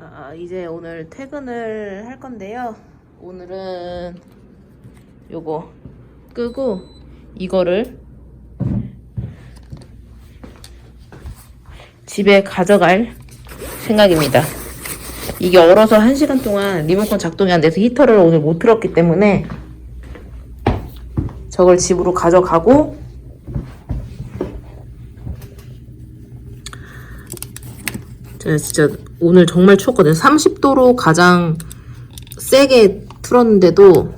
아, 이제 오늘 퇴근을 할 건데요. 오늘은 요거 끄고 이거를 집에 가져갈 생각입니다. 이게 얼어서 1시간 동안 리모컨 작동이 안 돼서 히터를 오늘 못 틀었기 때문에 저걸 집으로 가져가고 제가 진짜 오늘 정말 추웠거든요. 30도로 가장 세게 틀었는데도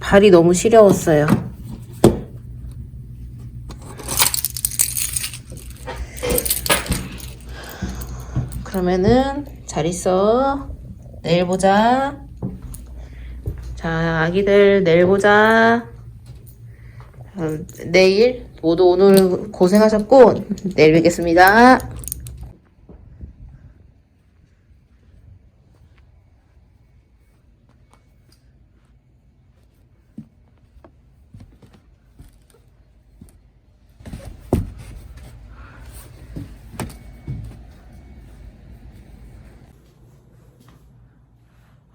발이 너무 시려웠어요. 그러면은 잘 있어. 내일 보자. 자, 아기들 내일 보자. 음, 내일 모두 오늘 고생하셨고 내일 뵙겠습니다.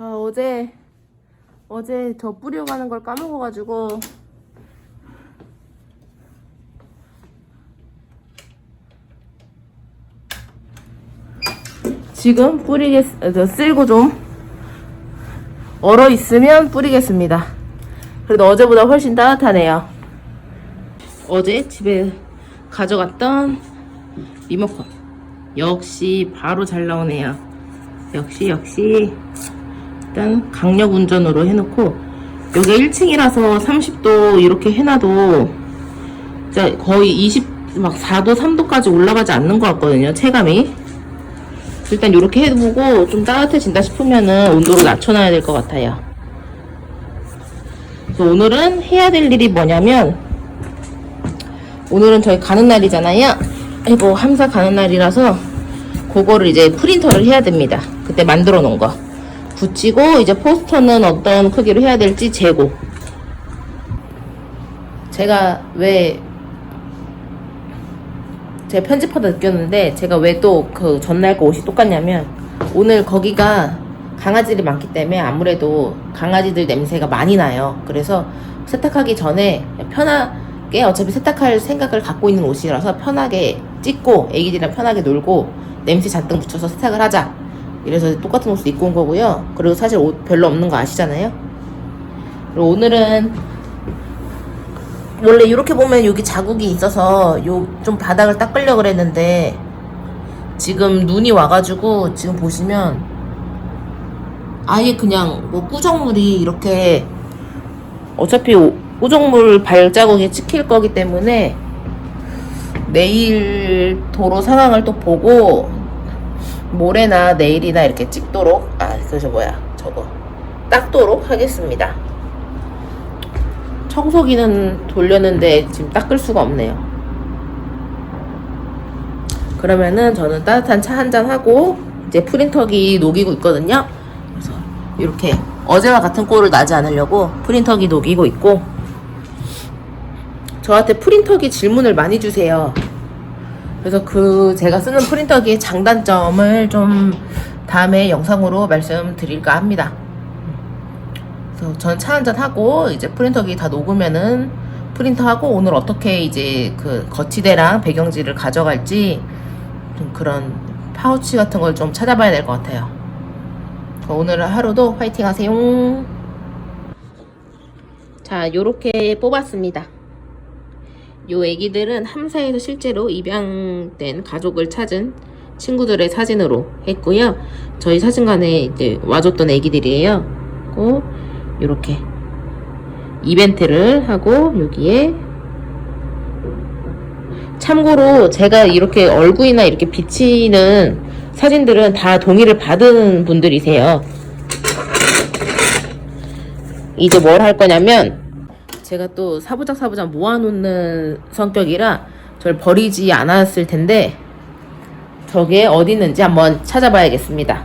아, 어제 어제 저 뿌려가는 걸 까먹어가지고 지금 뿌리겠 어, 쓸고 좀 얼어 있으면 뿌리겠습니다. 그래도 어제보다 훨씬 따뜻하네요. 어제 집에 가져갔던 리모컨 역시 바로 잘 나오네요. 역시 역시 일단 강력 운전으로 해놓고 여기 1층이라서 30도 이렇게 해놔도 진짜 거의 20 막 4도 3도까지 올라가지 않는 것 같거든요 체감이. 일단 이렇게 해보고 좀 따뜻해진다 싶으면은 온도를 낮춰놔야 될 것 같아요. 그래서 오늘은 해야 될 일이 뭐냐면 오늘은 저희 가는 날이잖아요. 이거 함사 가는 날이라서 그거를 이제 프린터를 해야 됩니다. 그때 만들어 놓은 거 붙이고 이제 포스터는 어떤 크기로 해야 될지 재고. 제가 왜 제가 편집하다 느꼈는데 제가 왜 또 그 전날 거 옷이 똑같냐면 오늘 거기가 강아지들이 많기 때문에 아무래도 강아지들 냄새가 많이 나요. 그래서 세탁하기 전에 편하게 어차피 세탁할 생각을 갖고 있는 옷이라서 편하게 찍고 애기들이랑 편하게 놀고 냄새 잔뜩 묻혀서 세탁을 하자 이래서 똑같은 옷을 입고 온 거고요. 그리고 사실 옷 별로 없는 거 아시잖아요. 그리고 오늘은 원래 이렇게 보면 여기 자국이 있어서 요 좀 바닥을 닦으려고 그랬는데 지금 눈이 와가지고 지금 보시면 아예 그냥 뭐 꾸정물이 이렇게 어차피 오- 꾸정물 발자국이 찍힐 거기 때문에 내일 도로 상황을 또 보고 모레나 내일이나 이렇게 찍도록 아 그저 뭐야 저거. 닦도록 하겠습니다. 청소기는 돌렸는데 지금 닦을 수가 없네요. 그러면은 저는 따뜻한 차 한잔 하고 이제 프린터기 녹이고 있거든요. 그래서 이렇게 어제와 같은 꼴을 나지 않으려고 프린터기 녹이고 있고 저한테 프린터기 질문을 많이 주세요 그래서 그 제가 쓰는 프린터기의 장단점을 좀 다음에 영상으로 말씀드릴까 합니다. 그래서 전 차 한잔 하고 이제 프린터기 다 녹으면은 프린터하고 오늘 어떻게 이제 그 거치대랑 배경지를 가져갈지 좀 그런 파우치 같은 걸 좀 찾아봐야 될 것 같아요. 오늘 하루도 화이팅 하세요. 자, 요렇게 뽑았습니다. 요 애기들은 함사에서 실제로 입양된 가족을 찾은 친구들의 사진으로 했고요. 저희 사진관에 이제 와줬던 애기들이에요. 고 이렇게 이벤트를 하고 여기에 참고로 제가 이렇게 얼굴이나 이렇게 비치는 사진들은 다 동의를 받은 분들이세요. 이제 뭘 할 거냐면 제가 또 사부작 사부작 모아놓는 성격이라 저를 버리지 않았을 텐데 저게 어디 있는지 한번 찾아봐야겠습니다.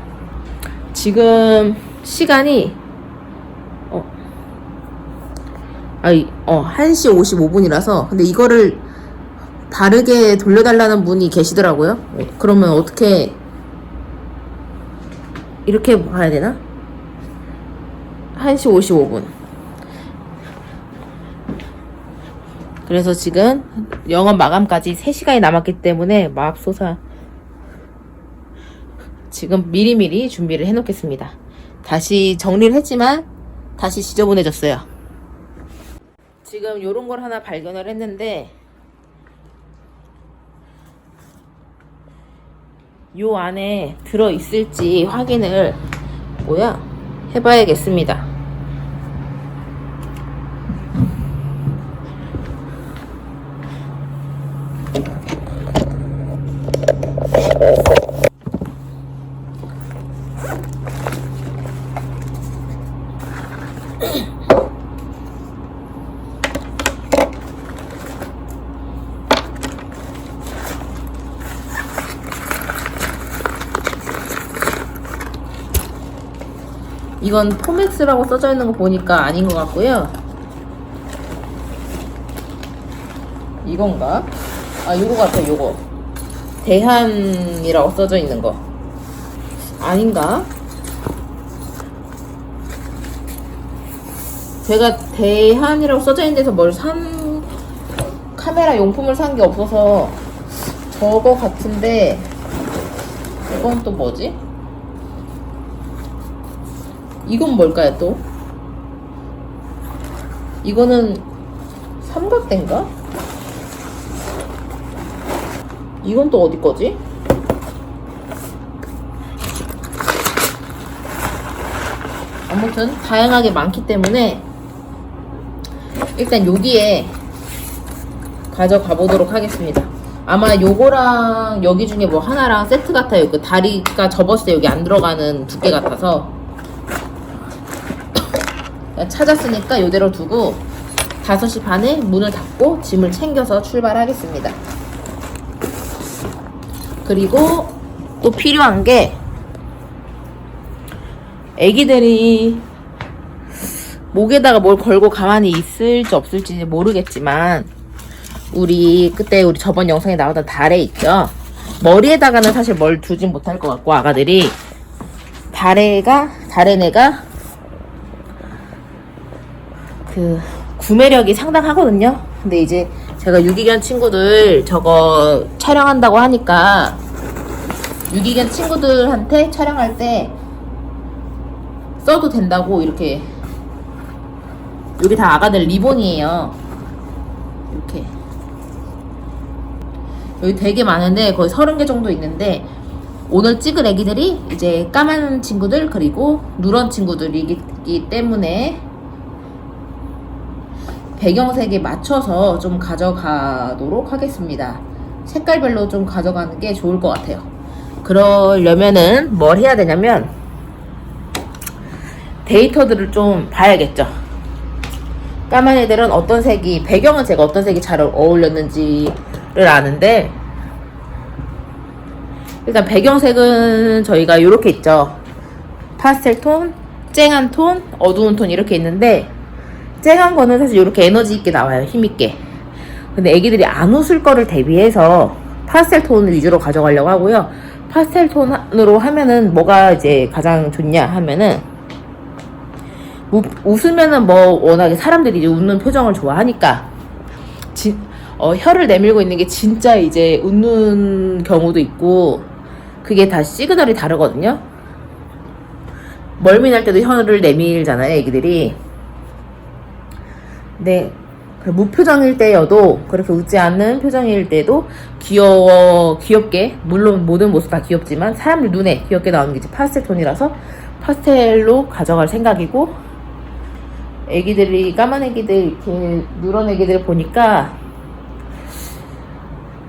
지금 시간이 어, 아이, 어, 1시 55분이라서 근데 이거를 다르게 돌려달라는 분이 계시더라고요. 어, 그러면 어떻게 이렇게 봐야 되나? 1시 55분. 그래서 지금 영업 마감까지 3시간이 남았기 때문에 마법소사 지금 미리미리 준비를 해 놓겠습니다. 다시 정리를 했지만 다시 지저분해졌어요. 지금 요런 걸 하나 발견을 했는데 요 안에 들어 있을지 확인을 뭐야 해봐야겠습니다. 이건 포맥스라고 써져 있는 거 보니까 아닌 것 같고요. 이건가? 아, 요거 같아, 요거. 대한이라고 써져 있는 거. 아닌가? 제가 대한이라고 써져 있는 데서 뭘 산, 카메라 용품을 산 게 없어서 저거 같은데, 이건 또 뭐지? 이건 뭘까요 또? 이거는 삼각대인가? 이건 또 어디 거지? 아무튼 다양하게 많기 때문에 일단 여기에 가져가 보도록 하겠습니다. 아마 요거랑 여기 중에 뭐 하나랑 세트 같아요. 그 다리가 접었을 때 여기 안 들어가는 두께 같아서 찾았으니까 이대로 두고 5시 반에 문을 닫고 짐을 챙겨서 출발하겠습니다. 그리고 또 필요한 게 애기들이 목에다가 뭘 걸고 가만히 있을지 없을지 모르겠지만 우리 그때 우리 저번 영상에 나오던 달에 있죠 머리에다가는 사실 뭘 두진 못할 것 같고 아가들이 달에가 달에네가 그 구매력이 상당하거든요. 근데 이제 제가 유기견 친구들 저거 촬영한다고 하니까 유기견 친구들한테 촬영할 때 써도 된다고 이렇게 여기 다 아가들 리본이에요. 이렇게 여기 되게 많은데 거의 30개 정도 있는데 오늘 찍을 애기들이 이제 까만 친구들 그리고 누런 친구들이기 때문에 배경색에 맞춰서 좀 가져가도록 하겠습니다. 색깔별로 좀 가져가는 게 좋을 것 같아요. 그러려면은 뭘 해야 되냐면 데이터들을 좀 봐야겠죠. 까만 애들은 어떤 색이 배경은 제가 어떤 색이 잘 어울렸는지를 아는데 일단 배경색은 저희가 이렇게 있죠. 파스텔 톤, 쨍한 톤, 어두운 톤 이렇게 있는데 쨍한 거는 사실 이렇게 에너지 있게 나와요. 힘 있게. 근데 애기들이 안 웃을 거를 대비해서 파스텔 톤을 위주로 가져가려고 하고요. 파스텔 톤으로 하면은 뭐가 이제 가장 좋냐 하면은 우, 웃으면은 뭐 워낙에 사람들이 이제 웃는 표정을 좋아하니까 진, 어, 혀를 내밀고 있는 게 진짜 이제 웃는 경우도 있고 그게 다 시그널이 다르거든요. 멀미 날 때도 혀를 내밀잖아요, 애기들이. 네. 그 무표정일 때여도 그렇게 웃지 않는 표정일 때도 귀여워 귀엽게 물론 모든 모습 다 귀엽지만 사람들 눈에 귀엽게 나오는 게 이제 파스텔 톤이라서 파스텔로 가져갈 생각이고 애기들이 까만 애기들 이렇게 누런 애기들 보니까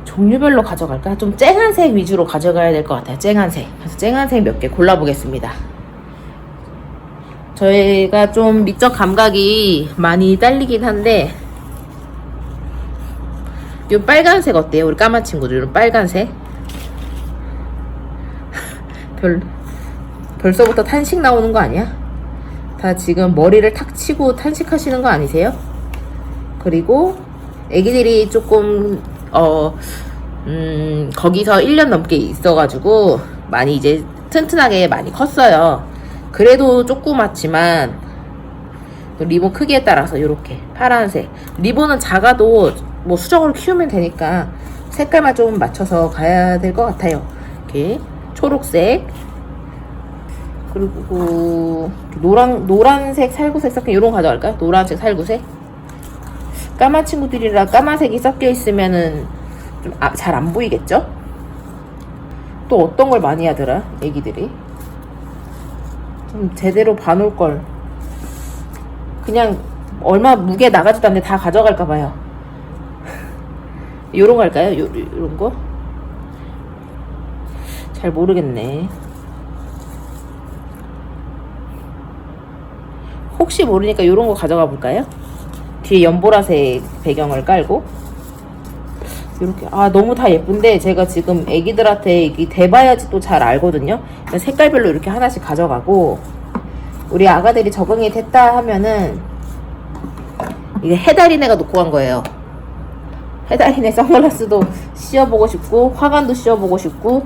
종류별로 가져갈까? 좀 쨍한 색 위주로 가져가야 될 것 같아요. 쨍한 색. 그래서 쨍한 색 몇 개 골라보겠습니다 저희가 좀 미적 감각이 많이 딸리긴 한데 이 빨간색 어때요? 우리 까만 친구들 은 빨간색 별 벌써부터 탄식 나오는 거 아니야? 다 지금 머리를 탁 치고 탄식하시는 거 아니세요? 그리고 애기들이 조금 어 음, 거기서 1년 넘게 있어가지고 많이 이제 튼튼하게 많이 컸어요. 그래도 조그맣지만 그 리본 크기에 따라서 이렇게 파란색 리본은 작아도 뭐 수정으로 키우면 되니까 색깔만 좀 맞춰서 가야 될 것 같아요. 이렇게 초록색 그리고 노란 노란색 살구색 섞인 이런 거 가져갈까요? 노란색 살구색 까만 친구들이라 까만색이 섞여 있으면은 좀 잘안 보이겠죠? 또 어떤 걸 많이 하더라 애기들이 좀 제대로 봐놓을 걸 그냥 얼마 무게 나가지도 않는데 다 가져갈까 봐요 요런 거 할까요? 요, 요런 거? 잘 모르겠네 혹시 모르니까 요런 거 가져가 볼까요? 뒤에 연보라색 배경을 깔고 이렇게 아 너무 다 예쁜데 제가 지금 애기들한테 이 대봐야지 또 잘 알거든요. 색깔별로 이렇게 하나씩 가져가고 우리 아가들이 적응이 됐다 하면은 이게 해달이네가 놓고 간 거예요. 해달이네 선글라스도 씌워보고 싶고 화관도 씌워보고 싶고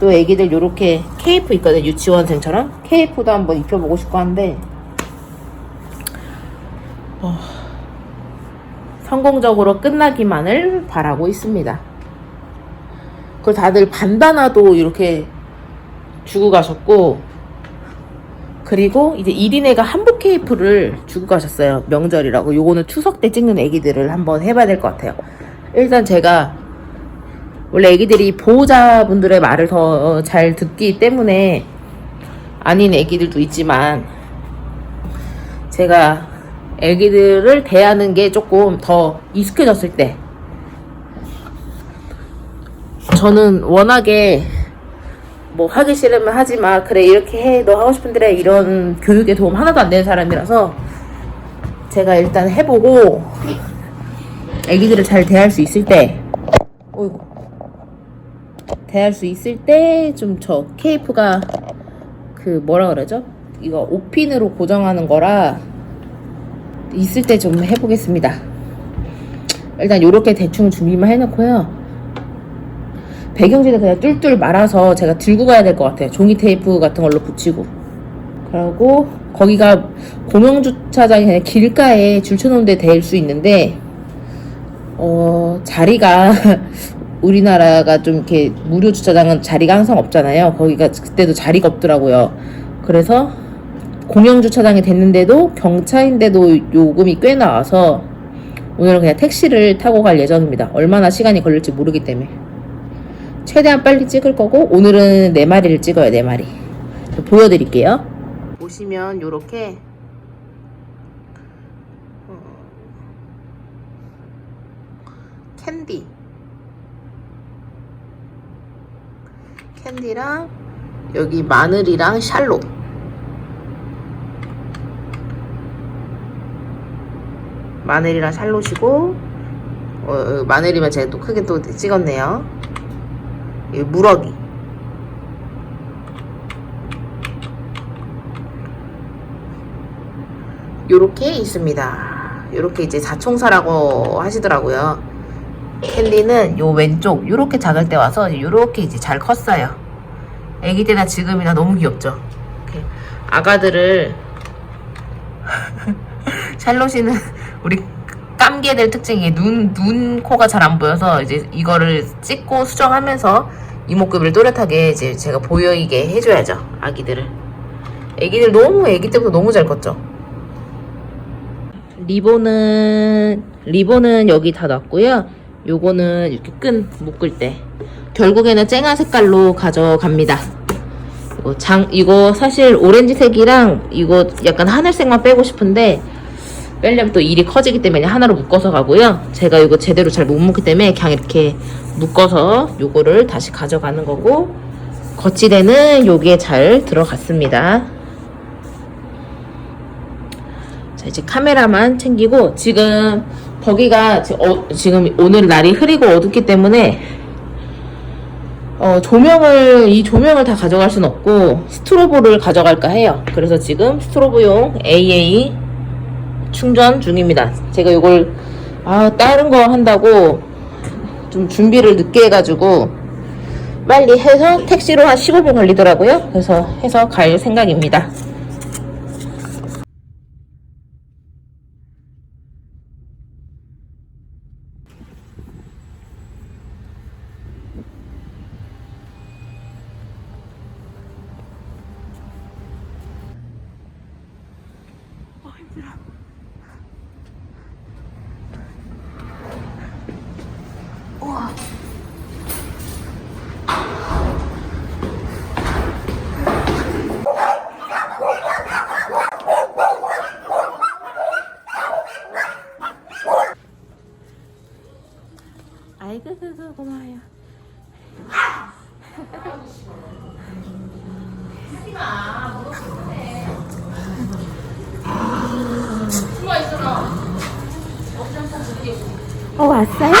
또 애기들 요렇게 케이프 있거든요 유치원생처럼. 케이프도 한번 입혀보고 싶고 한데 어, 성공적으로 끝나기만을 바라고 있습니다. 그걸 다들 반다나도 이렇게 주고 가셨고, 그리고 이제 1인애가 한복 케이프를 주고 가셨어요. 명절이라고. 요거는 추석 때 찍는 애기들을 한번 해봐야 될 것 같아요. 일단 제가 원래 애기들이 보호자분들의 말을 더 잘 듣기 때문에 아닌 애기들도 있지만 제가 애기들을 대하는 게 조금 더 익숙해졌을 때 저는 워낙에 뭐 하기 싫으면 하지 마 그래 이렇게 해 너 하고 싶은 대로 해 이런 교육에 도움 하나도 안 되는 사람이라서 제가 일단 해보고 애기들을 잘 대할 수 있을 때 어이구 대할 수 있을 때 좀 저 케이프가 그 뭐라 그러죠? 이거 오핀으로 고정하는 거라 있을 때 좀 해보겠습니다. 일단 요렇게 대충 준비만 해놓고요. 배경지는 그냥 뚫뚫 말아서 제가 들고 가야 될 것 같아요. 종이 테이프 같은 걸로 붙이고. 그리고 거기가 공영 주차장이 그냥 길가에 줄 쳐놓은 데 될 수 있는데, 어, 자리가 우리나라가 좀 이렇게 무료 주차장은 자리가 항상 없잖아요. 거기가 그때도 자리가 없더라고요. 그래서 공영 주차장이 됐는데도 경차인데도 요금이 꽤 나와서 오늘은 그냥 택시를 타고 갈 예정입니다. 얼마나 시간이 걸릴지 모르기 때문에 최대한 빨리 찍을 거고 오늘은 네 마리를 찍어요. 네 마리 보여드릴게요. 보시면 요렇게 어, 캔디 캔디랑 여기 마늘이랑 샬롯 마늘이랑 샬롯이고 어, 어, 마늘이면 제가 또 크게 또 찍었네요. 이 무럭이 요렇게 있습니다. 요렇게 이제 자총사라고 하시더라고요. 캔디는 요 왼쪽 요렇게 작을 때 와서 요렇게 이제 잘 컸어요. 애기 때나 지금이나 너무 귀엽죠? 이렇게 아가들을 샬롯이는 우리 깜개들 특징이 눈, 눈, 코가 잘 안 보여서 이제 이거를 찍고 수정하면서 이목구비를 또렷하게 이제 제가 보이게 해줘야죠. 아기들을. 애기들 너무 애기 때부터 너무 잘 컸죠. 리본은, 리본은 여기 다 놨고요. 요거는 이렇게 끈 묶을 때. 결국에는 쨍한 색깔로 가져갑니다. 이거 장, 이거 사실 오렌지색이랑 이거 약간 하늘색만 빼고 싶은데 빼려면 또 일이 커지기 때문에 하나로 묶어서 가고요. 제가 이거 제대로 잘 못 묶기 때문에 그냥 이렇게 묶어서 요거를 다시 가져가는 거고 거치대는 요게 잘 들어갔습니다. 자 이제 카메라만 챙기고 지금 거기가 지- 어, 지금 오늘 날이 흐리고 어둡기 때문에 어, 조명을 이 조명을 다 가져갈 순 없고 스트로보를 가져갈까 해요. 그래서 지금 스트로보용 AA 충전 중입니다. 제가 이걸 아 다른 거 한다고 좀 준비를 늦게 해가지고 빨리 해서 택시로 한 15분 걸리더라고요. 그래서 해서 갈 생각입니다. 아이고 그거 고마워요. 어 왔어요?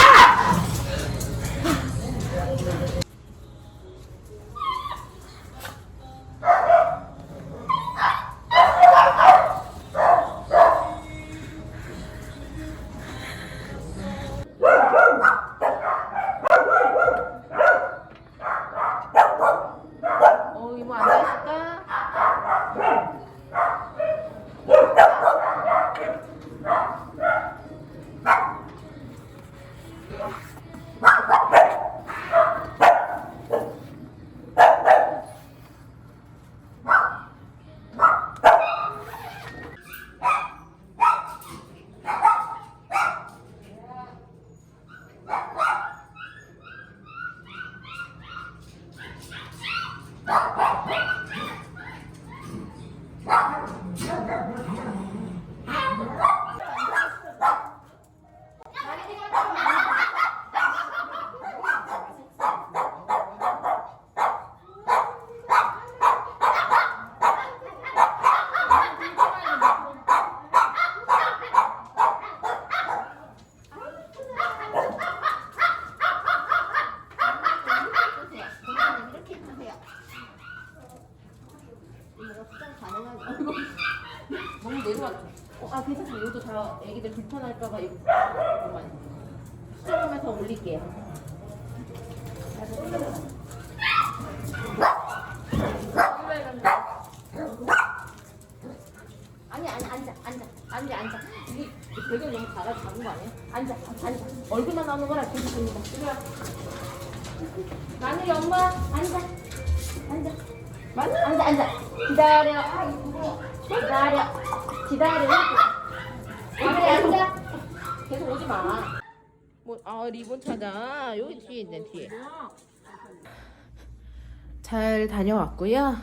어 이모 앉아있을까? 너무 내려왔죠? 어, 아 괜찮습니다. 이것도 다 애기들 불편할까봐 이거 잠깐만 수정하면서 올릴게요. 아니 아니 앉아 앉아 앉아 앉아 이게 배경 너무 작아 작은 거 아니야? 앉아 앉아 얼굴만 나오는 거라 괜찮습니다. 이리 와. 마늘이 엄마 앉아. 앉아. 마늘? 앉아 앉아. 기다려. 기다려. 기다려. 마늘이 앉아. 계속 오지 마. 뭐, 아 리본 찾아. 여기 뒤에 있네 뒤에. 잘 다녀왔고요.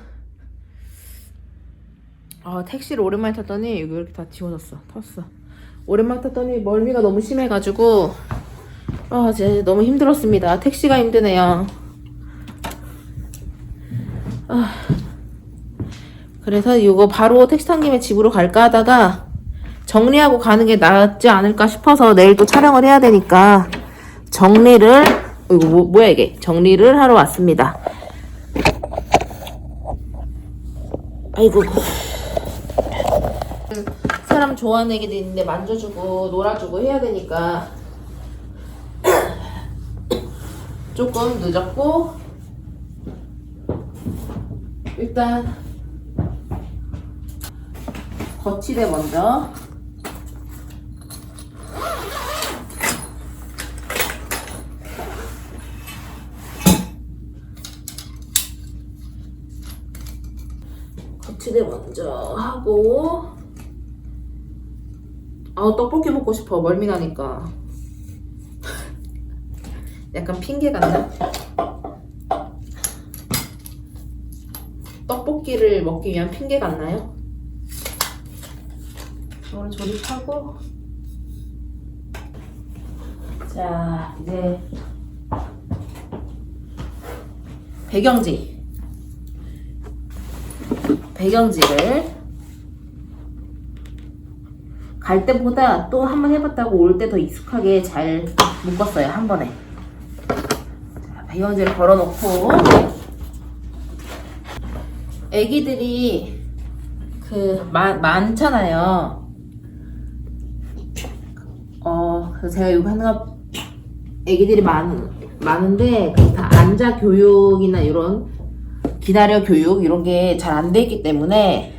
아 택시를 오랜만에 탔더니 여기 이렇게 다 지워졌어. 탔어. 오랜만에 탔더니 멀미가 너무 심해가지고 아 이제 너무 힘들었습니다. 택시가 힘드네요 아 그래서 이거 바로 택시 탄 김에 집으로 갈까 하다가 정리하고 가는 게 낫지 않을까 싶어서 내일 또 촬영을 해야 되니까 정리를 이거 뭐, 뭐야 이게? 정리를 하러 왔습니다. 아이고. 사람 좋아하는 애기도 있는데 만져주고 놀아주고 해야 되니까 조금 늦었고 일단 거치대 먼저. 거치대 먼저 하고. 아 떡볶이 먹고 싶어. 멀미 나니까. 약간 핑계 같나? 떡볶이를 먹기 위한 핑계 같나요? 이거를 조립하고. 자 이제 배경지. 배경지를 갈 때보다 또 한 번 해봤다고 올 때 더 익숙하게 잘 묶었어요 한 번에. 자, 배경지를 걸어놓고 애기들이 그 마, 많잖아요 어 제가 이거 하나 애기들이 많 많은데 그다 앉아 교육이나 이런 기다려 교육 이런 게 잘 안 돼 있기 때문에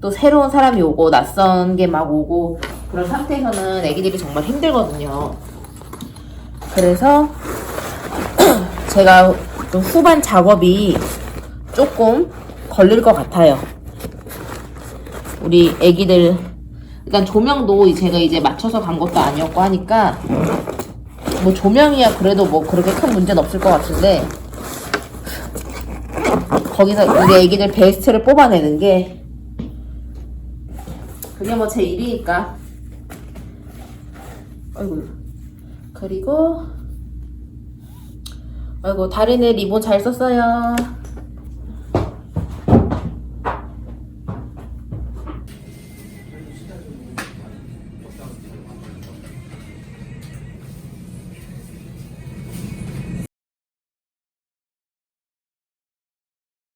또 새로운 사람이 오고 낯선 게 막 오고 그런 상태에서는 애기들이 정말 힘들거든요. 그래서 제가 좀 후반 작업이 조금 걸릴 것 같아요. 우리 애기들 일단 조명도 제가 이제 맞춰서 간 것도 아니었고 하니까 뭐 조명이야 그래도 뭐 그렇게 큰 문제는 없을 것 같은데 거기서 우리 애기들 베스트를 뽑아내는 게 그게 뭐 제 일이니까. 아이고. 그리고 아이고 다리네 리본 잘 썼어요